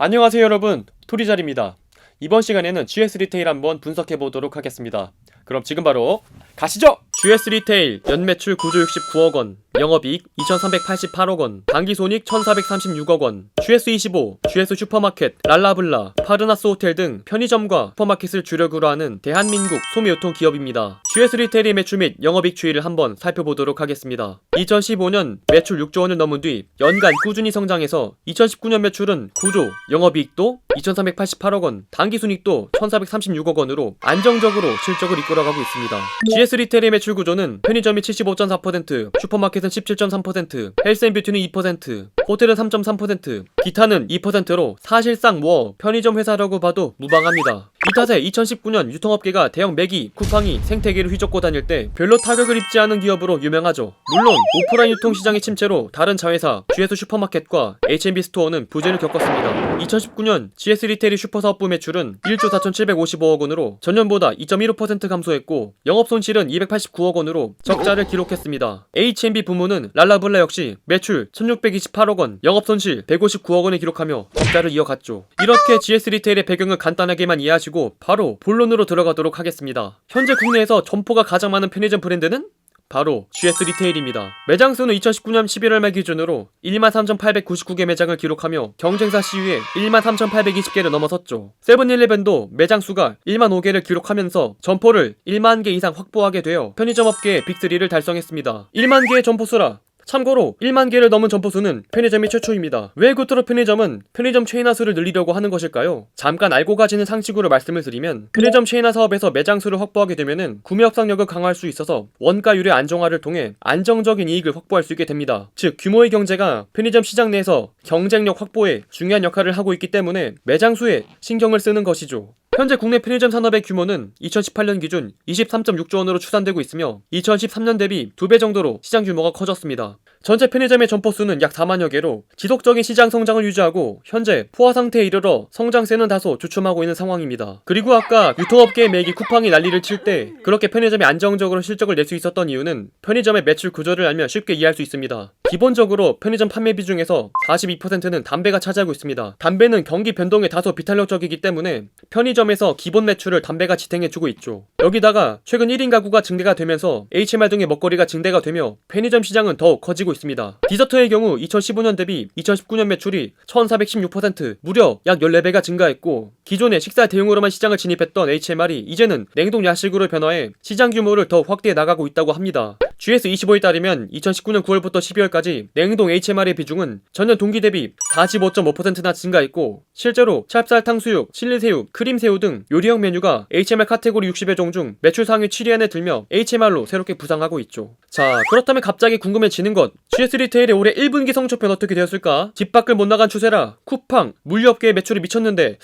안녕하세요 여러분. 토리잘입니다. 이번 시간에는 GS 리테일 한번 분석해 보도록 하겠습니다. 그럼 지금 바로 가시죠! GS 리테일 연매출 9조 69억 원 영업이익 2388억 원 당기손익 1436억 원 GS25 GS 슈퍼마켓 랄라블라 파르나스 호텔 등 편의점과 슈퍼마켓을 주력으로 하는 대한민국 소매유통 기업입니다 GS 리테일의 매출 및 영업이익 추이를 한번 살펴보도록 하겠습니다 2015년 매출 6조 원을 넘은 뒤 연간 꾸준히 성장해서 2019년 매출은 9조, 영업이익도 2,388억 원, 당기순익도 1,436억 원으로 안정적으로 실적을 이끌어가고 있습니다. GS 리테일의 매출 구조는 편의점이 75.4%, 슈퍼마켓은 17.3%, 헬스앤뷰티는 2%, 호텔은 3.3%, 기타는 2%로 사실상 뭐 편의점 회사라고 봐도 무방합니다. 이 탓에 2019년 유통업계가 대형 매기, 쿠팡이 생태계를 휘젓고 다닐 때 별로 타격을 입지 않은 기업으로 유명하죠. 물론 오프라인 유통 시장의 침체로 다른 자회사 GS 슈퍼마켓과 H&B 스토어는 부진을 겪었습니다. 2019년 GS 리테일 슈퍼사업부 매출은 1조 4,755억 원으로 전년보다 2.15% 감소했고 영업 손실은 289억 원으로 적자를 기록했습니다. H&B 부문은 랄라블라 역시 매출 1,628억 원, 영업 손실 159억 원을 기록하며 적자를 이어갔죠. 이렇게 GS 리테일의 배경을 간단하게만 이해하시고 바로 본론으로 들어가도록 하겠습니다. 현재 국내에서 점포가 가장 많은 편의점 브랜드는 바로 GS 리테일입니다. 매장 수는 2019년 11월 말 기준으로 13,899개 매장을 기록하며 경쟁사 시위에 13,820개를 넘어섰죠. 세븐일레븐도 매장 수가 1만 5개를 기록하면서 점포를 1만 개 이상 확보하게 되어 편의점 업계의 빅3를 달성했습니다. 1만 개의 점포 수라 참고로 1만 개를 넘은 점포 수는 편의점이 최초입니다. 왜 구트로 편의점은 편의점 체인화 수를 늘리려고 하는 것일까요? 잠깐 알고 가지는 상식으로 말씀을 드리면 편의점 체인화 사업에서 매장 수를 확보하게 되면은 구매 협상력을 강화할 수 있어서 원가율의 안정화를 통해 안정적인 이익을 확보할 수 있게 됩니다. 즉 규모의 경제가 편의점 시장 내에서 경쟁력 확보에 중요한 역할을 하고 있기 때문에 매장 수에 신경을 쓰는 것이죠. 현재 국내 편의점 산업의 규모는 2018년 기준 23.6조 원으로 추산되고 있으며 2013년 대비 2배 정도로 시장 규모가 커졌습니다. 전체 편의점의 점포 수는 약 4만여 개로 지속적인 시장 성장을 유지하고 현재 포화 상태에 이르러 성장세는 다소 주춤하고 있는 상황입니다. 그리고 아까 유통업계의 매기 쿠팡이 난리를 칠 때 그렇게 편의점이 안정적으로 실적을 낼 수 있었던 이유는 편의점의 매출 구조를 알면 쉽게 이해할 수 있습니다. 기본적으로 편의점 판매 비중에서 42%는 담배가 차지하고 있습니다. 담배는 경기 변동에 다소 비탄력적이기 때문에 편의점에서 기본 매출을 담배가 지탱해주고 있죠. 여기다가 최근 1인 가구가 증대가 되면서 HMR 등의 먹거리가 증대가 되며 편의점 시장은 더욱 커지고 있습니다. 디저트의 경우 2015년 대비 2019년 매출이 1416% 무려 약 14배가 증가했고 기존의 식사 대용으로만 시장을 진입했던 HMR이 이제는 냉동 야식으로 변화해 시장 규모를 더욱 확대해 나가고 있다고 합니다. GS25에 따르면 2019년 9월부터 12월까지 냉동 HMR의 비중은 전년 동기 대비 45.5%나 증가했고 실제로 찹쌀 탕수육, 칠리새우, 크림새우 등 요리형 메뉴가 HMR 카테고리 60여 종 중 매출 상위 7위 안에 들며 HMR로 새롭게 부상하고 있죠. 자 그렇다면 갑자기 궁금해지는 것 GS 리테일의 올해 1분기 성적표는 어떻게 되었을까? 집 밖을 못 나간 추세라 쿠팡, 물류업계의 매출이 미쳤는데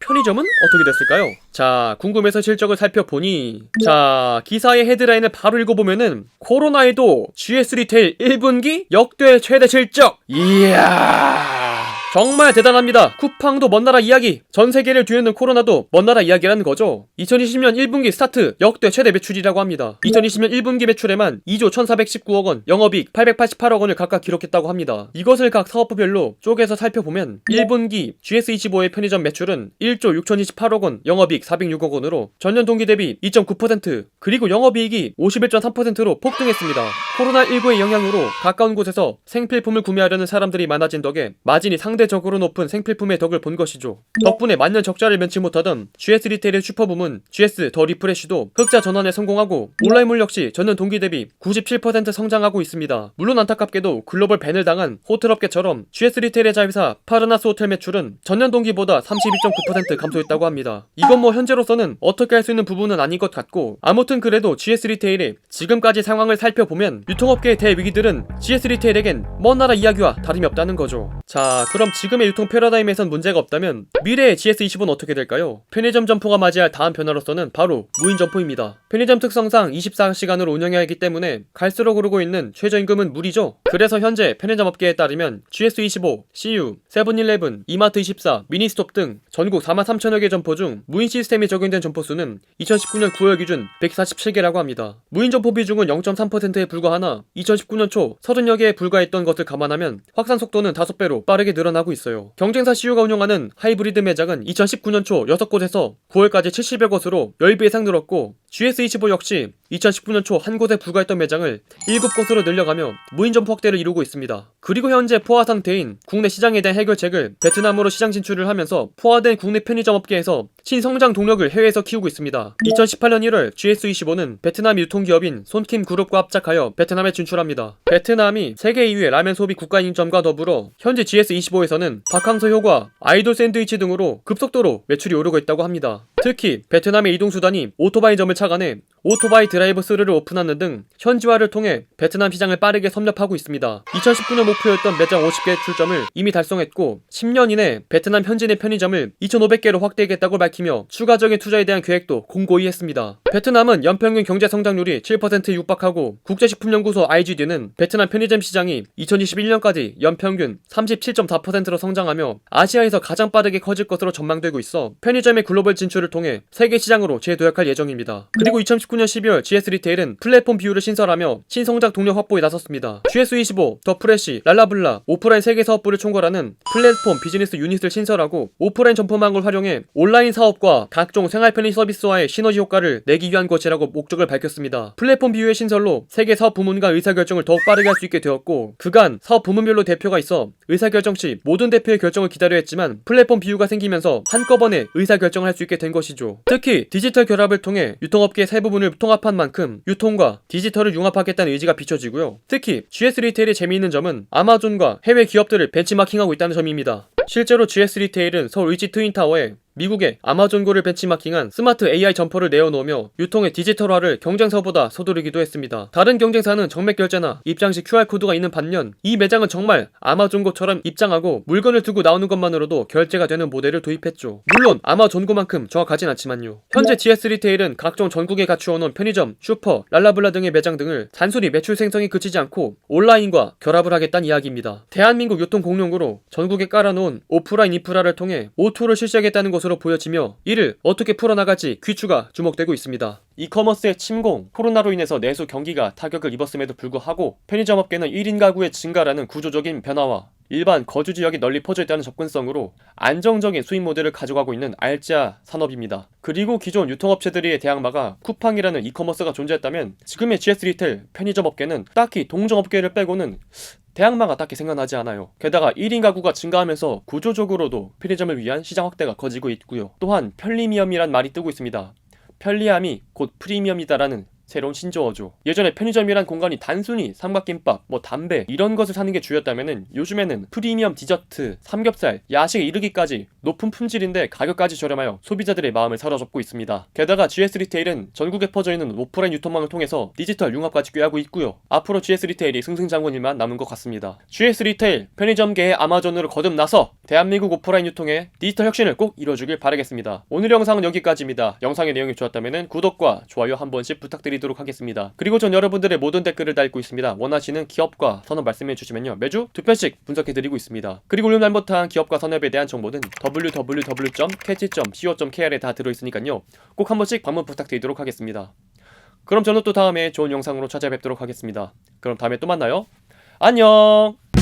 편의점은 어떻게 됐을까요? 자 궁금해서 실적을 살펴보니 자 기사의 헤드라인을 바로 읽어보면은 코로나에도 GS 리테일 1분기 역대 최대 실적. 이야 정말 대단합니다. 쿠팡도 먼 나라 이야기, 전 세계를 뒤흔든 코로나도 먼 나라 이야기라는 거죠. 2020년 1분기 스타트 역대 최대 매출이라고 합니다. 2020년 1분기 매출에만 2조 1,419억 원, 영업이익 888억 원을 각각 기록했다고 합니다. 이것을 각 사업부별로 쪼개서 살펴보면 1분기 GS25의 편의점 매출은 1조 6,028억 원, 영업이익 406억 원으로 전년 동기 대비 2.9% 그리고 영업이익이 51.3%로 폭등했습니다. 코로나19의 영향으로 가까운 곳에서 생필품을 구매하려는 사람들이 많아진 덕에 마진이 상대 상대적으로 높은 생필품의 덕을 본 것이죠. 덕분에 만년 적자를 면치 못하던 GS 리테일의 슈퍼붐은 GS 더 리프레쉬도 흑자 전환에 성공하고 온라인물 역시 전년 동기 대비 97% 성장하고 있습니다. 물론 안타깝게도 글로벌 밴을 당한 호텔업계처럼 GS 리테일의 자회사 파르나스 호텔 매출은 전년 동기보다 32.9% 감소했다고 합니다. 이건 뭐 현재로서는 어떻게 할 수 있는 부분은 아닌 것 같고 아무튼 그래도 GS 리테일의 지금까지 상황을 살펴보면 유통업계의 대위기들은 GS 리테일에겐 먼 나라 이야기와 다름이 없다는 거죠. 자 그럼 지금의 유통 패러다임에선 문제가 없다면 미래의 GS20은 어떻게 될까요? 편의점 점포가 맞이할 다음 변화로서는 바로 무인 점포입니다. 편의점 특성상 24시간으로 운영해야 하기 때문에 갈수록 오르고 있는 최저임금은 무리죠. 그래서 현재 편의점 업계에 따르면 GS25, CU, 세븐일레븐, 이마트24, 미니스톱 등 전국 4만 3천여 개 점포 중 무인 시스템이 적용된 점포 수는 2019년 9월 기준 147개라고 합니다. 무인 점포 비중은 0.3%에 불과하나 2019년 초 30여 개에 불과했던 것을 감안하면 확산 속도는 5배로 빠르게 늘어나고 있어요. 경쟁사 CU가 운영하는 하이브리드 매장은 2019년 초 6곳에서 9월까지 70여 곳으로 10배 이상 늘었고 GS25 역시 2019년 초 한 곳에 불과했던 매장을 7곳으로 늘려가며 무인 점포 확대를 이루고 있습니다. 그리고 현재 포화 상태인 국내 시장에 대한 해결책을 베트남으로 시장 진출을 하면서 포화된 국내 편의점 업계에서 신성장 동력을 해외에서 키우고 있습니다. 2018년 1월 GS25는 베트남 유통기업인 손킴 그룹과 합작하여 베트남에 진출합니다. 베트남이 세계 2위의 라면 소비 국가인 점과 더불어 현재 GS25에서는 박항서 효과, 아이돌 샌드위치 등으로 급속도로 매출이 오르고 있다고 합니다. 특히 베트남의 이동 수단이 오토바이점을 착안해 오토바이 드라이브 스루를 오픈하는 등 현지화를 통해 베트남 시장을 빠르게 섭렵하고 있습니다. 2019년 목표였던 매장 50개 출점을 이미 달성했고 10년 이내 베트남 현지 내 편의점을 2,500개로 확대하겠다고 밝히며 추가적인 투자에 대한 계획도 공고히 했습니다. 베트남은 연평균 경제 성장률이 7%에 육박하고 국제식품연구소 IGD는 베트남 편의점 시장이 2021년까지 연평균 37.4%로 성장하며 아시아에서 가장 빠르게 커질 것으로 전망되고 있어 편의점의 글로벌 진출을 통해 세계 시장으로 재도약할 예정입니다. 그리고 2019년 12월 GS 리테일은 플랫폼 비율을 신설하며 신성장 동력 확보에 나섰습니다. GS25, 더 프레시, 랄라블라, 오프라인 세계 사업부를 총괄하는 플랫폼 비즈니스 유닛을 신설하고 오프라인 점포망을 활용해 온라인 사업과 각종 생활 편의 서비스와의 시너지 효과를 내기 위한 것이라고 목적을 밝혔습니다. 플랫폼 비율의 신설로 세계 사업 부문과 의사결정을 더욱 빠르게 할 수 있게 되었고 그간 사업 부문별로 대표가 있어 의사결정 시 모든 대표의 결정을 기다려 했지만 플랫폼 비유가 생기면서 한꺼번에 의사결정을 할 수 있게 된 것이죠. 특히 디지털 결합을 통해 유통업계의 세 부분을 통합한 만큼 유통과 디지털을 융합하겠다는 의지가 비춰지고요. 특히 GS 리테일의 재미있는 점은 아마존과 해외 기업들을 벤치마킹하고 있다는 점입니다. 실제로 GS 리테일은 서울 의지 트윈타워에 미국의 아마존고를 벤치마킹한 스마트 AI 점퍼를 내어놓으며 유통의 디지털화를 경쟁사보다 서두르기도 했습니다. 다른 경쟁사는 정맥 결제나 입장시 QR코드가 있는 반면 이 매장은 정말 아마존고처럼 입장하고 물건을 두고 나오는 것만으로도 결제가 되는 모델을 도입했죠. 물론 아마존고만큼 정확하진 않지만요. 현재 GS 리테일은 각종 전국에 갖추어놓은 편의점, 슈퍼, 랄라블라 등의 매장 등을 단순히 매출 생성이 그치지 않고 온라인과 결합을 하겠다는 이야기입니다. 대한민국 유통 공룡으로 전국에 깔아놓은 오프라인 인프라를 통해 O2를 실시하겠다는 것 으로 보여지며 이를 어떻게 풀어나갈지 귀추가 주목되고 있습니다. 이커머스의 침공, 코로나로 인해서 내수 경기가 타격을 입었음에도 불구하고 편의점 업계는 1인 가구의 증가라는 구조적인 변화와 일반 거주 지역이 널리 퍼져 있다는 접근성으로 안정적인 수입 모델을 가져가고 있는 알짜 산업입니다. 그리고 기존 유통업체들의 대항마가 쿠팡이라는 이커머스가 존재했다면 지금의 GS 리텔 편의점 업계는 딱히 동종 업계를 빼고는 대항마가 딱히 생각나지 않아요. 게다가 1인 가구가 증가하면서 구조적으로도 편의점을 위한 시장 확대가 커지고 있고요. 또한 편리미엄이란 말이 뜨고 있습니다. 편리함이 곧 프리미엄이다라는 새로운 신조어죠. 예전에 편의점이란 공간이 단순히 삼각김밥, 뭐 담배 이런 것을 사는 게 주였다면은 요즘에는 프리미엄 디저트, 삼겹살, 야식에 이르기까지 높은 품질인데 가격까지 저렴하여 소비자들의 마음을 사로잡고 있습니다. 게다가 GS 리테일은 전국에 퍼져 있는 오프라인 유통망을 통해서 디지털 융합까지 꾀하고 있고요. 앞으로 GS 리테일이 승승장구 일만 남은 것 같습니다. GS 리테일 편의점계의 아마존으로 거듭나서 대한민국 오프라인 유통의 디지털 혁신을 꼭 이뤄주길 바라겠습니다. 오늘 영상은 여기까지입니다. 영상의 내용이 좋았다면 구독과 좋아요 한 번씩 부탁드 리도록 하겠습니다. 그리고 전 여러분들의 모든 댓글을 달고 있습니다. 원하시는 기업과 산업 말씀해 주시면요. 매주 두 편씩 분석해 드리고 있습니다. 그리고 올림 날못한 기업과 산업에 대한 정보는 www.catch.co.kr에 다 들어있으니까요. 꼭 한 번씩 방문 부탁드리도록 하겠습니다. 그럼 저는 또 다음에 좋은 영상으로 찾아뵙도록 하겠습니다. 그럼 다음에 또 만나요. 안녕!